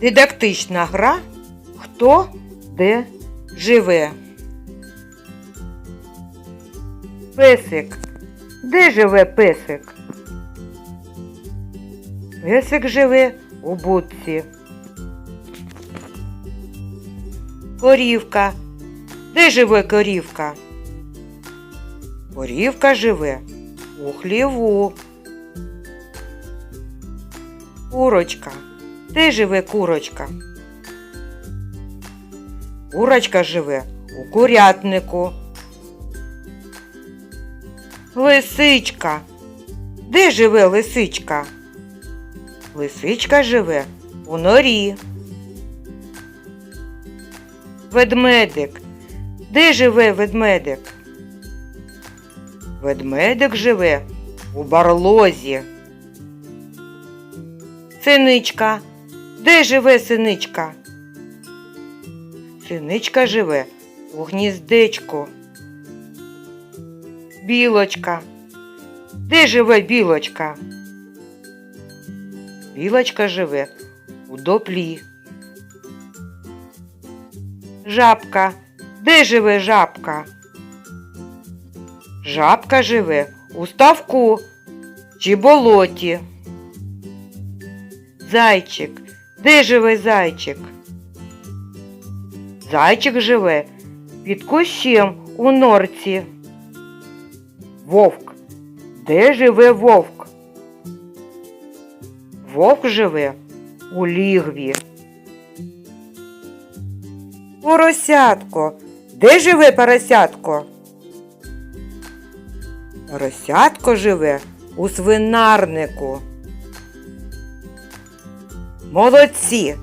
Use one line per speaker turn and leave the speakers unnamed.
Дидактична гра Хто де живе. Песик. Де живе песик? Песик живе у будці. Корівка. Де живе корівка? Корівка живе у хліву. Курочка. Де живе курочка? Курочка живе у курятнику. Лисичка. Де живе лисичка? Лисичка живе у норі. Ведмедик. Де живе ведмедик? Ведмедик живе у барлозі. Синичка. Де живе синичка? Синичка живе у гніздечку. Білочка. Де живе білочка? Білочка живе у доплі. Жабка. Де живе жабка? Жабка живе у ставку чи болоті. Зайчик. Де живе зайчик? Зайчик живе під кущем у норці. Вовк. Де живе вовк? Вовк живе у лігві. Поросятко. Де живе поросятко? Поросятко живе у свинарнику. Молодці!